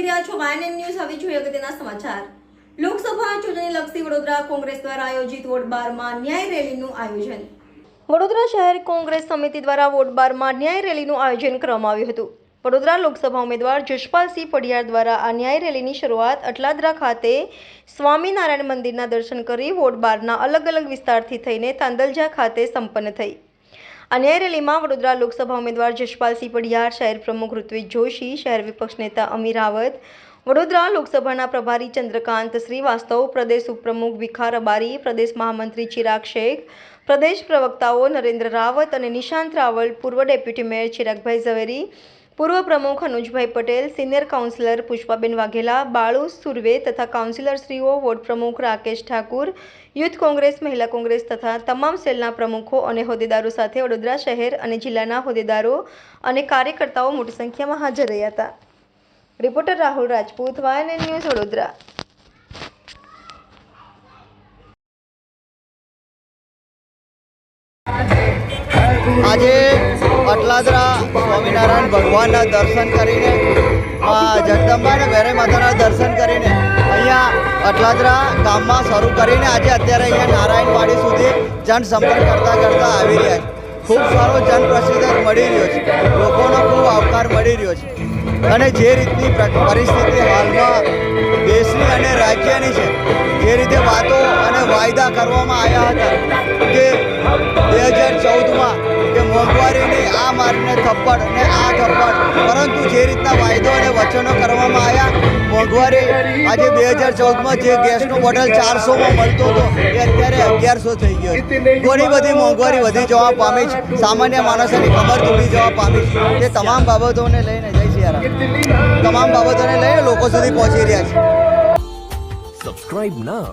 જોઈ રહ્યા છો? વાયએનએન ન્યૂઝ હવે જોઈએ અગત્યના સમાચાર. લોકસભા ચૂંટણી લક્ષી વડોદરા કોંગ્રેસ દ્વારા આયોજિત વોટ બારમાં ન્યાય રેલીનું આયોજન. વડોદરા શહેર કોંગ્રેસ સમિતિ દ્વારા વોટ બારમાં ન્યાય રેલીનું આયોજન કરવામાં આવ્યું હતું. વડોદરા લોકસભા ઉમેદવાર જશપાલસિંહ પડિયાર દ્વારા આ ન્યાય રેલીની શરૂઆત અટલાદરા ખાતે સ્વામિનારાયણ મંદિરના દર્શન કરી વોટ બારના અલગ અલગ વિસ્તારથી થઈને તાંદલજા ખાતે સંપન્ન થઈ. ન્યાય રેલીમાં વડોદરા લોકસભા ઉમેદવાર જશપાલસિંહ પડિયાર શહેર પ્રમુખ ઋત્વિક જોશી, શહેર વિપક્ષ નેતા અમીર રાવત, વડોદરા લોકસભાના પ્રભારી ચંદ્રકાંત શ્રીવાસ્તવ, પ્રદેશ ઉપપ્રમુખ વિખાર અબારી પ્રદેશ મહામંત્રી ચિરાગ શેખ, પ્રદેશ પ્રવક્તાઓ નરેન્દ્ર રાવત અને નિશાંત રાવલ, પૂર્વ ડેપ્યુટી મેયર ચિરાગભાઈ ઝવેરી પૂર્વ પ્રમુખ અનુજભાઈ પટેલ, સિનિયર કાઉન્સિલર પુષ્પાબેન વાઘેલા, બાળુ સુરવે તથા કાઉન્સિલરશ્રીઓ વોર્ડ પ્રમુખ રાકેશ ઠાકુર, યુથ કોંગ્રેસ, મહિલા કોંગ્રેસ તથા તમામ સેલના પ્રમુખો અને હોદ્દેદારો સાથે વડોદરા શહેર અને જિલ્લાના હોદ્દેદારો અને કાર્યકર્તાઓ મોટી સંખ્યામાં હાજર રહ્યા હતા. Reporter Rahul Rajput, YNN news Vadodara. આજે અટલાદરા સ્વામિનારાયણ ભગવાનના દર્શન કરીને જગદંબા અને વેરે માતાના દર્શન કરીને અહીંયા અટલાદરા ગામમાં શરૂ કરીને આજે અત્યારે અહીંયા નારાયણવાડી સુધી જનસંપર્ક કરતાં કરતાં આવી રહ્યા છે. ખૂબ સારો જનપ્રસિદ્ધ મળી રહ્યો છે. લોકોનો ખૂબ આવકાર મળી રહ્યો છે. અને જે રીતની પરિસ્થિતિ હાલમાં દેશની અને રાજ્યની છે, જે રીતે વાતો વાયદા કરવામાં આવ્યા હતા કે બે હજાર ચૌદમાં કે મોંઘવારીની આ મારને થપ્પડ અને આ થપ્પડ. પરંતુ જે રીતના વાયદો અને વચનો કરવામાં આવ્યા, મોંઘવારી આજે બે હજાર ચૌદમાં જે ગેસનો બોટલ ચારસોમાં મળતો હતો, એ અત્યારે અગિયારસો થઈ ગયો ઘણી બધી મોંઘવારી વધી જવા પામી છે. સામાન્ય માણસોની કમર તૂટી જવા પામી છે તે તમામ બાબતોને લઈને જય સિયારામ. તમામ બાબતોને લઈને લોકો સુધી પહોંચી રહ્યા છે. Subscribe now